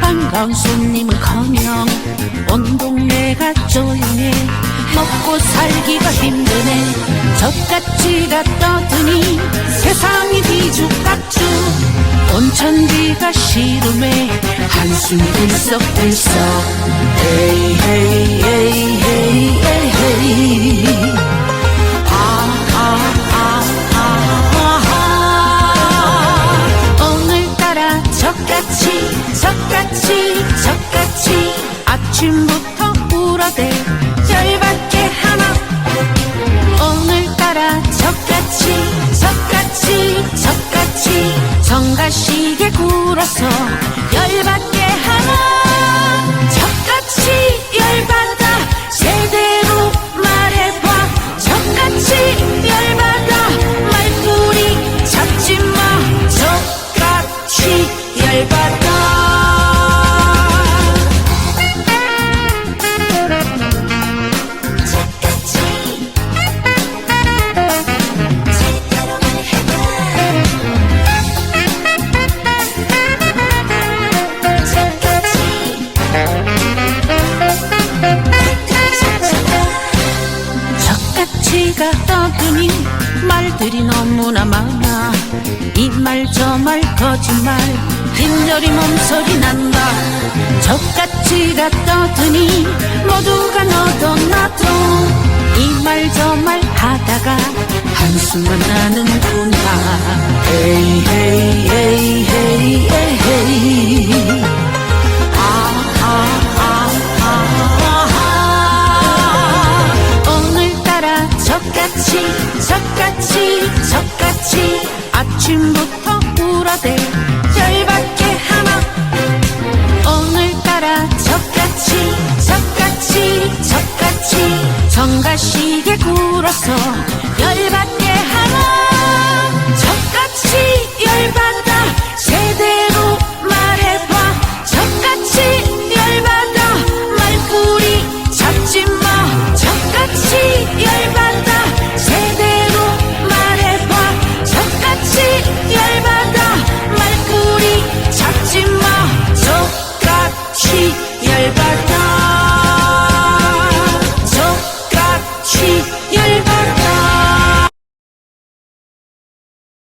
반가운 손님은커녕 온 동네가 조용해. 먹고 살기가 힘드네. 젖같이가 떠드니 세상이 뒤죽박죽. 온천지가 시름해 한숨이 들썩들썩. 에이 헤이 에이 헤이 에이 헤이 젖같이 젖같이 아침부터 울어대. 열받게 하나. 오늘따라 젖같이 젖같이 젖같이 정가시게 굴어 젖같이가 떠드니 말들이 너무나 많아. 이 말 저 말 거짓말 빈절이 몸소리 난다. 젖같이가 떠드니 모두가 너도 나도 이 말 저 말 하다가 한숨만 나는구나. 헤이 에이 헤이 에이 같이 아침부터 울어대. 열받게 하나 오늘따라 젖같이 젖같이 젖같이 정가시게 굴어서 열받게